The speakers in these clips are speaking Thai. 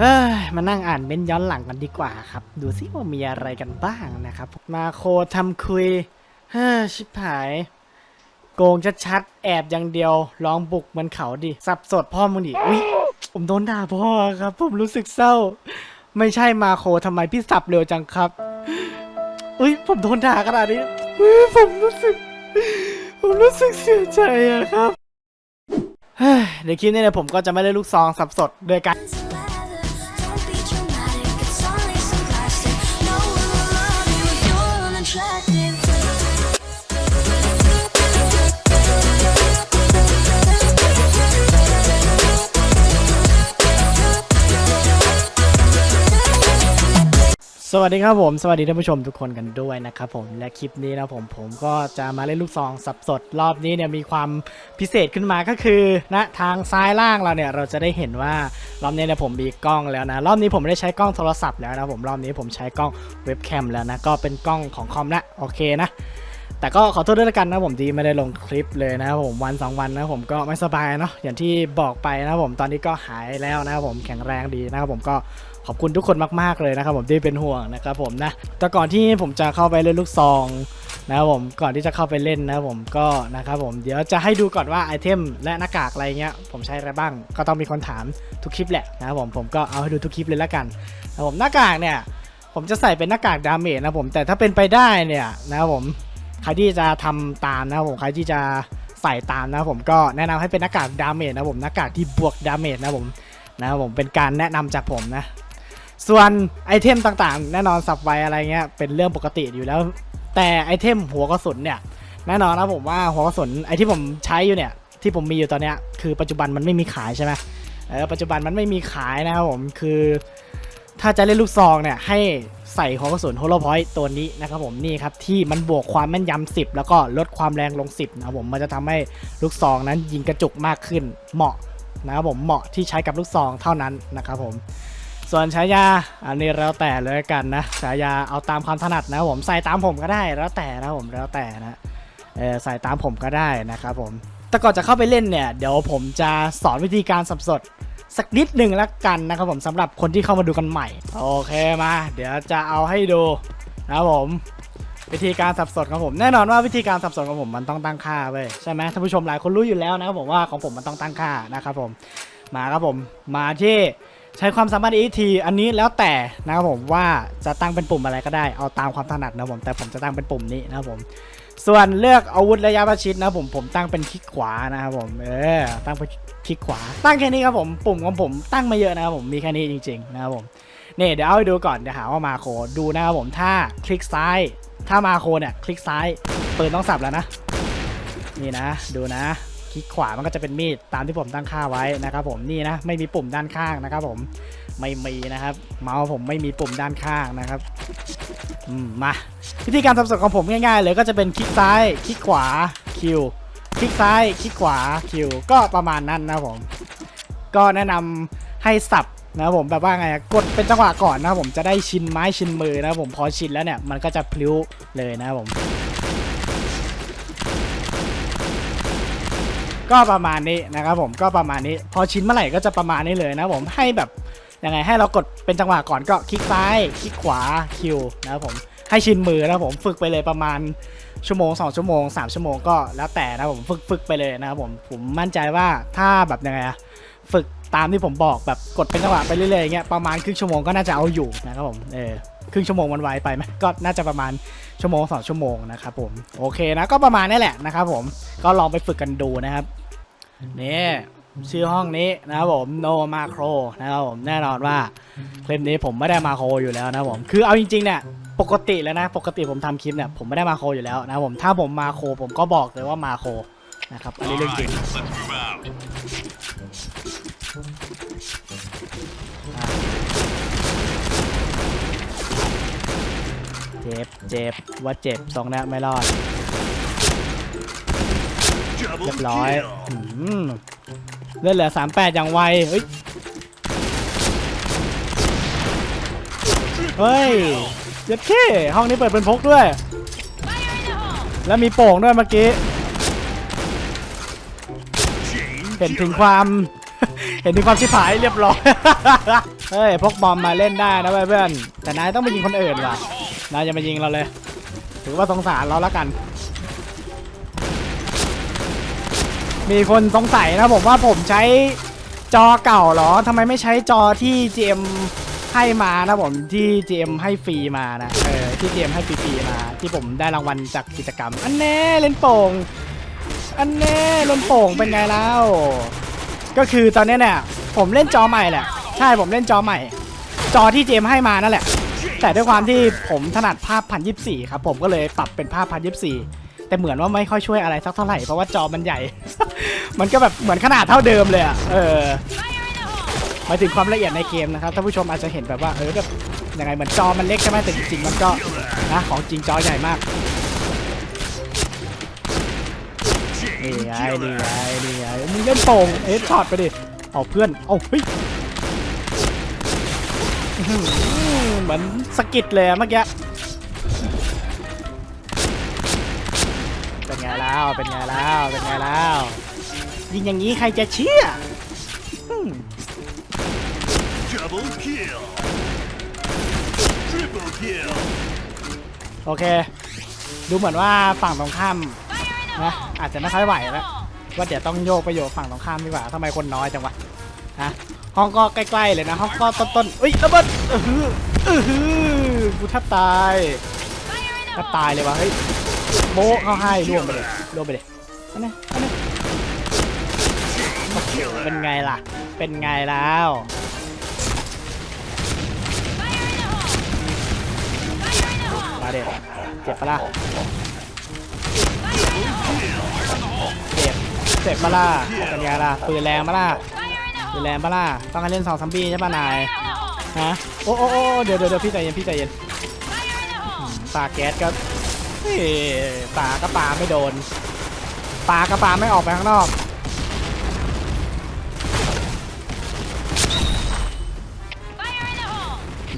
เฮ้ยมานั่งอ่านเม้นย้อนหลังกันดีกว่าครับ ดูซิว่ามีอะไรกันบ้างนะครับ มาโคทำคุยเฮ้ยชิบหาย โกงชัดๆแอบอย่างเดียวลองบุกมันเขาดิ สับสดพ่อมึงดิอุ้ยผมโดนด่าพ่อครับ ผมรู้สึกเศร้า ไม่ใช่มาโคทำไมพี่สับเร็วจังครับอุ้ยผมโดนด่าขนาดนี้อุ้ยผมรู้สึก ผมรู้สึกเสียใจอะครับเฮ้ยในคลิปนี้เนี่ยผมก็จะไม่ได้ลูกซองสับสดโดยกา สวัสดีครับผมสวัสดีท่านผู้ชมทุกคนกันด้วยนะครับผมและคลิปนี้นะผมผมก็จะมาเล่นลูกซองสับสดรอบนี้เนี่ยมีความพิเศษขึ้นมาก็คือนะทางซ้ายล่างเราเนี่ยเราจะได้เห็นว่ารอบนี้เนี่ยผมมีกล้องแล้วนะรอบนี้ผมไม่ได้ใช้กล้องโทรศัพท์แล้วนะผมรอบนี้ผมใช้กล้องเว็บแคมแล้วนะก็เป็นกล้องของคอมนะโอเคนะแต่ก็ขอโทษด้วยละกันนะผมที่ไม่ได้ลงคลิปเลยนะผมวันสองวันนะผมก็ไม่สบายเนาะอย่างที่บอกไปนะผมตอนนี้ก็หายแล้วนะผมแข็งแรงดีนะครับผมก็ ขอบคุณทุกคนมากๆเลยนะครับผมที่เป็นห่วงนะครับผมนะแต่ก่อนที่ผมจะเข้าไปเล่นลูกซองนะครับผมก่อนที่จะเข้าไปเล่นนะครับผมก็นะครับผมเดี๋ยวจะให้ดูก่อนว่าไอเทมและหน้ากากอะไรเงี้ยผมใช้อะไรบ้าง ก็ต้องมีคนถามทุกคลิปแหละนะครับผมผมก็เอาให้ดูทุกคลิปเลยละกันนะครับผมหน้ากากเนี่ยผมจะใส่เป็นหน้ากากดาเมจนะผมแต่ถ้าเป็นไปได้เนี่ยนะครับผมใครที่จะทำตามนะครับผมใครที่จะใส่ตามนะครับผมก็แนะนำให้เป็นหน้ากากดาเมจนะครับผมหน้ากากที่บวกดาเมจนะครับผมนะครับผมเป็นการแนะนำจากผมนะ ส่วนไอเทมต่างๆ แน่นอนสับไวอะไรเงี้ยเป็นเรื่องปกติอยู่แล้ว แต่ไอเทมหัวกระสุนเนี่ยแน่นอนนะผมว่าหัวกระสุนไอที่ผมใช้อยู่เนี่ยที่ผมมีอยู่ตอนเนี้ยคือปัจจุบันมันไม่มีขายใช่ไหมเออปัจจุบันมันไม่มีขายนะครับผมคือถ้าจะเล่นลูกซองเนี่ยให้ใส่หัวกระสุนโฮโลพอยต์ตัวนี้นะครับผมนี่ครับที่มันบวกความแม่นยำ10 แล้วก็ลดความแรงลง 10นะครับผมมันจะทำให้ลูกซองนั้นยิงกระจุกมากขึ้นเหมาะนะครับผมเหมาะที่ใช้กับลูกซองเท่านั้นนะครับผม ส่วนฉายาอันนี้แล้วแต่เลยกันนะฉายาเอาตามความถนัดนะผมใส่ตามผมก็ได้แล้วแต่นะผมแล้วแต่นะเออใส่ตามผมก็ได้นะครับผมแต่ก่อนจะเข้าไปเล่นเนี่ยเดี๋ยวผมจะสอนวิธีการสับสดสักนิดหนึ่งละกันนะครับผมสำหรับคนที่เข้ามาดูกันใหม่ โอเคมา เดี๋ยวจะเอาให้ดูนะครับผมวิธีการสับสดของผมแน่นอนว่าวิธีการสับสดของผมมันต้องตั้งค่าเว้ยใช่ไหมท่านผู้ชมหลายคนรู้อยู่แล้วนะครับผมว่าของผมมันต้องตั้งค่านะครับผมมาครับผมมาที่ ใช้ความสามารถ ET อันนี้แล้วแต่นะครับผมว่าจะตั้งเป็นปุ่มอะไรก็ได้เอาตามความถนัดนะผมแต่ผมจะตั้งเป็นปุ่มนี้นะครับผมส่วนเลือกอาวุธระยะประชิดนะครับผมผมตั้งเป็นคลิกขวานะครับผมเออตั้งเป็นคลิกขวา ตั้งแค่นี้ครับผมปุ่มของผมตั้งมาเยอะนะครับผมมีแค่นี้จริงๆนะครับผมเนี่ยเดี๋ยวเอาไปดูก่อนเดี๋ยวหาว่ามาโคดูนะครับผมถ้าคลิกซ้าย ถ้ามาโคเนี่ยคลิกซ้ายปืนต้องสับแล้วนะนี่นะ ดูนะ ลิกขวามันก็จะเป็นมีดตามที่ผมตั้งค่าไว้นะครับ ผมนี่นะไม่มีปุ่มด้านข้างนะครับ ผมไม่มีนะครับ เมาส์ผมไม่มีปุ่มด้านข้างนะครับมาวิธีการทำสดของผมง่ายๆเลยก็จะเป็นคลิกซ้ายคลิกขวาคิวคลิกซ้ายคลิกขวาคิวก็ประมาณนั้นนะผม ก็แนะนำให้สับนะผมแบบว่าไงกดเป็นจังหวะก่อนนะผมจะได้ชินไม้ชินมือนะผมพอชินแล้วเนี่ยมันก็จะพลิ้วเลยนะผม ก็ประมาณนี้นะครับผมก็ประมาณนี้ พอชิ้นเมื่อไหร่ก็จะประมาณนี้เลยนะผมให้แบบยังไงให้เรากดเป็นจังหวะก่อนก็คลิกซ้ายคลิกขวาคิวนะครับผมให้ชินมือนะครับผมฝึกไปเลยประมาณชั่วโมง2ชั่วโมง3ชั่วโมงก็แล้วแต่นะผมฝึกฝึกไปเลยนะครับผมผมมั่นใจว่าถ้าแบบยังไงอะฝึกตามที่ผมบอกแบบกดเป็นจังหวะไปเรื่อยๆอย่างเงี้ยประมาณครึ่งชั่วโมงก็น่าจะเอาอยู่นะครับผมเออครึ่งชั่วโมงมันไวไปไหมก็น่าจะประมาณชั่วโมงสองชั่วโมงนะครับผมโอเคนะก็ประมาณนี้แหละนะครับผมก็ลองไปฝึกกันดูนะครับ นี่ชื่อห้องนี้นะครับผม no macro นะครับผมแน่นอนว่าคลิปนี้ผมไม่ได้มาโคอยู่แล้วนะครับผมคือเอาจริงๆเนี่ยปกติแล้วนะปกติผมทำคลิปเนี่ยผมไม่ได้มาโคอยู่แล้วนะครับผมถ้าผมมาโคผมก็บอกเลยว่ามาโคนะครับอันนี้เรื่องจริง Let's move out. เจ็บเจ็บว่าเจ็บสองนัดไม่รอด Double เรียบร้อย kill. อืมเลือดเหลือ 38 อย่างไว เฮ้ย เฮ้ยเจ็ดขี้ห้องนี้เปิดเป็นพกด้วย แล้วมีโป่งด้วยเมื่อกี้ Chain เห็นถึงความ เห็นถึงความชิบหายเรียบร้อย เฮ้ย พกบอมมาเล่นได้นะเว้ยเพื่อน แต่นายต้องไปยิงคนอื่นว่ะ นายจะมายิงเราเลย ถือว่าสงสารเราแล้วกัน มีคนสงสัยนะผมว่าผมใช้จอเก่าเหรอทำไมไม่ใช้จอที่ GM ให้มานะผมที่ GM ให้ฟรีมานะเออที่ GM ให้ฟรีๆมา ที่ผมได้รางวัลจากกิจกรรม อันแน่เล่นโป่งอันแน่เล่นโป่งเป็นไงแล้วก็คือตอนนี้เนี่ยผมเล่นจอใหม่แหละใช่ผมเล่นจอใหม่ จอที่เจมให้มานั่นแหละ แต่ด้วยความที่ผมถนัดภาพ 1024 ครับผมก็เลยปรับเป็นภาพ 1024 แต่เหมือนว่าไม่ค่อยช่วยอะไรสักเท่าไหร่เพราะว่าจอมันใหญ่ มันก็แบบเหมือนขนาดเท่าเดิมเลยอะเออหมายถึงความละเอียดในเกมนะครับท่านผู้ชมอาจจะเห็นแบบว่าเออแบบยังไงเหมือนจอมันเล็กใช่ไหมแต่จริงๆมันก็นะของจริงจอใหญ่มากนี่ไงนี่ไงนี่ไงมึงเล่นโป่งเอ๊ะช็อตไปดิเอาเพื่อนเอาเฮ้ยเหมือนสกิดเลยเมื่อกี้ เป็นไงแล้ว เป็นไงแล้ว เป็นไงแล้ว ยิงอย่างนี้ใครจะเชื่อ Double kill. Triple kill. โอเค ดูเหมือนว่าฝั่งตรงข้ามนะอาจจะไม่ค่อยไหวแล้ว ว่าเดี๋ยวต้องโยกไปโยกฝั่งตรงข้ามดีกว่าทำไมคนน้อยจังวะฮะห้องก็ใกล้ๆเลยนะห้องก็ต้นๆเอ้ยระเบิดเออหือเออหือกูแทบตายแทบตายเลยวะเฮ้ย โบะเข้าให้ล่วงไปเลยล่วงไปเลยอันนี้อันนี้โอ้โหเป็นไงล่ะ เป็นไงแล้ว มาเด็ดเจ็บปะล่ะเจ็บเจ็บปะล่ะเป็นไงล่ะปืนแรงปะล่ะปืนแรงปะล่ะต้องให้เล่นสองซัมบี้ใช่ปะนายฮะโอ้โอ้โอ้เดี๋ยวเดี๋ยวเดี๋ยวพี่ใจเย็นพี่ใจเย็นปาแก๊สก็ เฮ้ยปาก็ปาไม่โดนปาก็ปาไม่ออกไปข้างนอก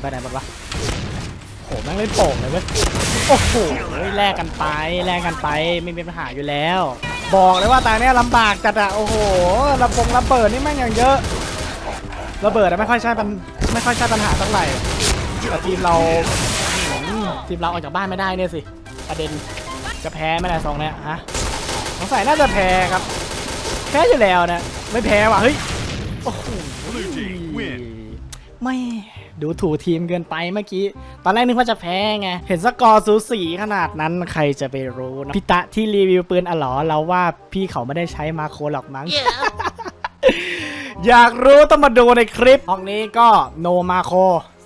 ไปไหนหมดวะโหแม่งเล่นโป่งเลยเว้ย โอ้โหแลกกันไปแลกกันไปไม่มีปัญหาอยู่แล้ว บอกเลยว่าตาเนี้ยลำบากจัดอะโอ้โหระบงระเบิดนี่แม่งอย่างเยอะ ระเบิดอะไม่ค่อยใช่ปัญไม่ค่อยใช่ปัญหาเท่าไหร่แต่ทีมเราอืมทีมเราออกจากบ้านไม่ได้เนี่ยสิ ประเด็นจะแพ้ไม่ได้สองเนี่ยฮะสงสัยน่าจะแพ้ครับ แพ้อยู่แล้วนะไม่แพ้ว่ะเฮ้ยโอ้โห Blue team win. ไม่ดูถูกทีมเกินไปเมื่อกี้ ตอนแรกนึกว่าจะแพ้ไง เห็นสกอร์สูสีขนาดนั้นใครจะไปรู้นะพี่ตะที่รีวิวปืนอ๋ลอเราว่าพี่เขาไม่ได้ใช้มาโครหรอกมั้งอยากรู้ต้องมาดูในคลิป ห้องนี้ก็โนมาโค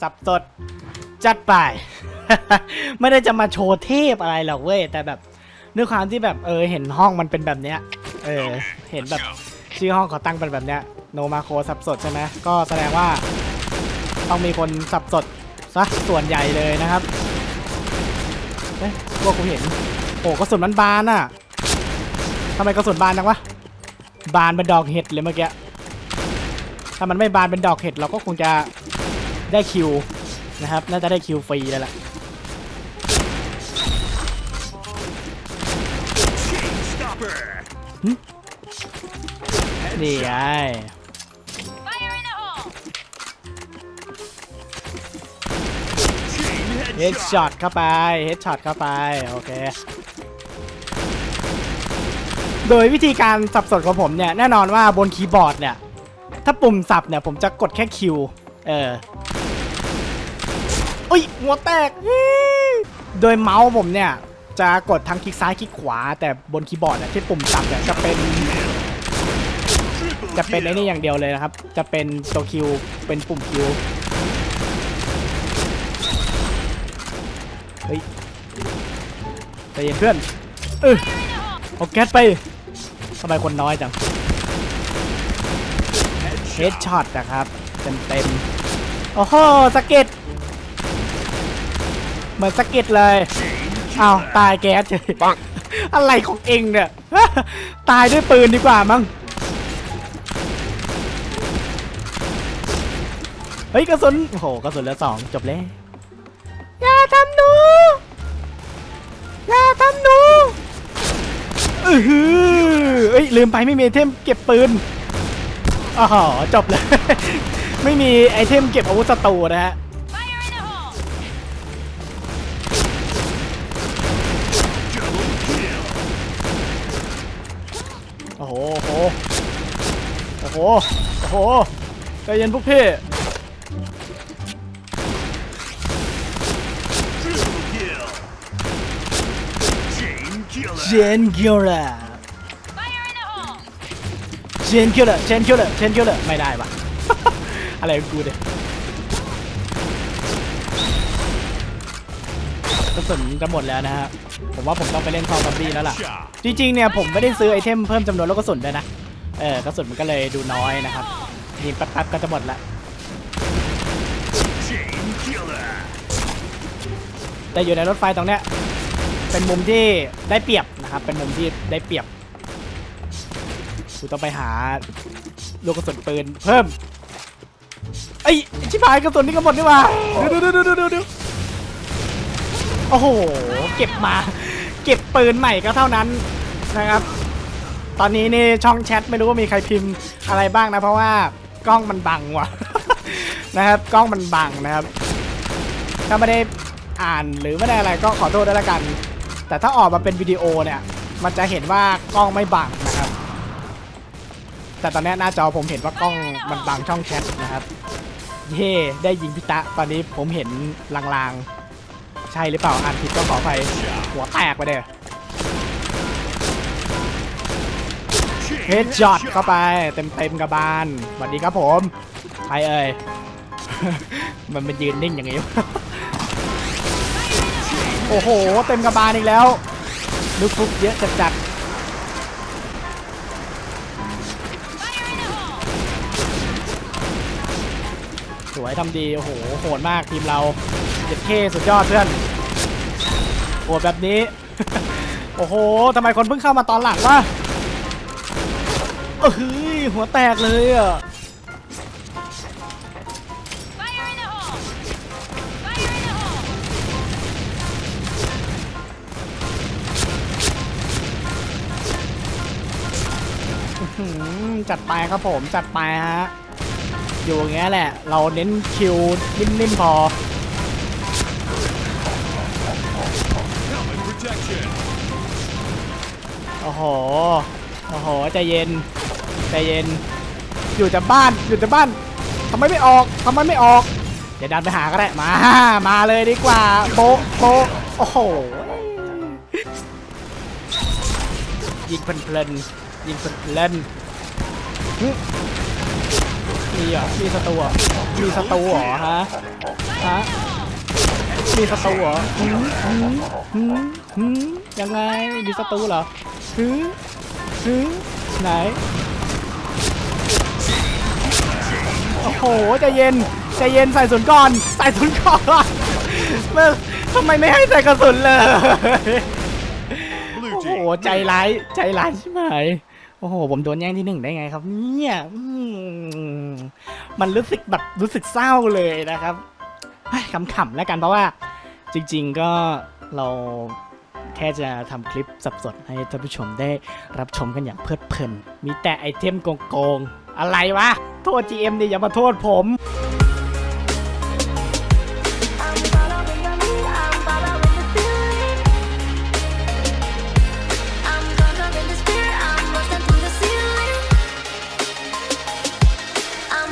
สับสด จัดไป ไม่ได้จะมาโชว์เทพอะไรหรอกเว้ยแต่แบบด้วยความที่แบบเออเห็นห้องมันเป็นแบบเนี้ยเออเห็นแบบชื่อห้องเขาตั้งเป็นแบบเนี้ยโนมาโคสับสดใช่ไหมก็แสดงว่าต้องมีคนสับสดซะส่วนใหญ่เลยนะครับเฮ้ยพวกกูเห็นโอ้กระสุนมันบานอะทำไมกระสุนบานจังวะบานเป็นดอกเห็ดเลยเมื่อกี้ถ้ามันไม่บานเป็นดอกเห็ดเราก็คงจะได้คิวนะครับ น่าจะได้คิวฟรีแล้วล่ะ นี่ไงเฮด headshot. ช็อตเข้าไปเฮดช็อตเข้าไป โอเค โดยวิธีการสับสนของผมเนี่ย แน่นอนว่าบนคีย์บอร์ดเนี่ย ถ้าปุ่มสับเนี่ย ผมจะกดแค่คิว เอออุ้ยหัวแตก โดยเมาส์ผมเนี่ย จะกดทั้งคลิกซ้ายคลิกขวา แต่บนคีย์บอร์ดเนี่ยที่ปุ่มสับเนี่ยจะเป็น จะเป็นไอ้นี่อย่างเดียวเลยนะครับ จะเป็นตัวคิวเป็นปุ่มคิวเฮ้ยใจเย็นเพื่อนเออเอาแก๊สไปทำไมคนน้อยจังเฮดช็อตนะครับเต็มเต็มโอ้โหสเก็ดเหมือนสเก็ดเลย อ้าวตายแก๊สเฉยปังอะไรของเองเนี่ย ตายด้วยปืนดีกว่ามั้ง เฮ้ยกระสุน โอ้โหกระสุนเหลือสองจบแล้ว อย่าทำหนู อย่าทำหนูเออหือเอ้ยลืมไปไม่มีไอเทมเก็บปืนอ๋อจบเลย ไม่มีไอเทมเก็บอาวุธศัตรูนะฮะ โอ้โห โอ้โห โอ้โห ใจเย็นพวกพี่ Triple kill. Chain เช killer. นคิลเลอร์เชนคิลเลอร์เชนคิลเลอร์เชนคิลเลอร์ ไม่ได้ปะ อะไรของกูเนี่ย กระสุนจะหมดแล้วนะฮะผมว่าผมต้องไปเล่นคอมบับบี้แล้วล่ะ Shot. จริงๆเนี่ยผมไม่ได้ซื้อไอเทมเพิ่มจำนวนลูกกระสุนด้วยนะ เออกระสุนมันก็เลยดูน้อยนะครับยิงแป๊บๆก็จะหมดละ Chain killer. แต่อยู่ในรถไฟตรงเนี้ยเป็นมุมที่ได้เปรียบนะครับ เป็นมุมที่ได้เปรียบกูต้องไปหาลูกกระสุนปืนเพิ่มไอ้ยชิบหายกระสุนนี่ก็หมดนี่หว่าดูดูดูดูดูดู โอ้โห เก็บมา เก็บปืนใหม่ก็เท่านั้นนะครับ ตอนนี้นี่ช่องแชทไม่รู้ว่ามีใครพิมพ์อะไรบ้างนะ เพราะว่ากล้องมันบังว่ะนะครับ กล้องมันบังนะครับ ถ้าไม่ได้อ่านหรือไม่ได้อะไรก็ขอโทษด้วยละกัน แต่ถ้าออกมาเป็นวิดีโอเนี่ย มันจะเห็นว่ากล้องไม่บังนะครับ แต่ตอนนี้หน้าจอผมเห็นว่ากล้องมันบังช่องแชทนะครับ เย่ได้ยิงพิตะ ตอนนี้ผมเห็นลางๆ ใช่หรือเปล่าอ่านผิดก็ขออภัยหัวแตกไปเลย Chain เฮดช็อตเข้าไปเต็มเต็มๆกระบาลสวัสดีครับผมใครเอ่ย มันเป็นยืนนิ่งอย่างนี้ โอ้โห เต็มกระบาลอีกแล้ว ลูกทุกเยอะจัดจัดสวยทำดี โอ้โห โหดมากทีมเรา จ็ดเคสุดยอดเพื่อนโหดแบบนี้ โอ้โหทำไมคนเพิ่งเข้ามาตอนหลังวะเอ้ยหัวแตกเลยอะจัดไปครับผมจัดไปฮะ อยู่อย่างเงี้ยแหละ เราเน้นคิวนิ่มๆพอ โอ้โหโอ้โหใจเย็นใจเย็น อยู่แต่บ้านอยู่แต่บ้านทำไมไม่ออกทำไมไม่ออกเดี๋ยวดันไปหาก็ได้มามาเลยดีกว่าโปะโปะโอ้โหยิงเพลินยิงเพลินมีเหรอมีสตูเหรอมีสตูเหรอฮะฮะมีสตูเหรอยังไงมีสตูเหรอ หืมหืมไหน โอ้โหใจเย็นใจเย็นใส่ศูนย์ก่อนใส่ศูนย์ก่อนเมื่อทำไมไม่ให้ใส่กระสุนเลย Blue โอ้โห team. ใจร้ายใจร้ายใช่ไหมโอ้โหผมโดนแย่งที่หนึ่งได้ไงครับ เนี่ยอืมมันรู้สึกแบบรู้สึกเศร้าเลยนะครับเฮ้ยขำๆแล้วกันเพราะว่าจริง ๆก็เรา แค่จะทำคลิปสับสดให้ท่านผู้ชมได้รับชมกันอย่างเพลิดเพลิน มีแต่ไอเทมโกงๆ อะไรวะ โทษ GM ดิอย่ามาโทษผม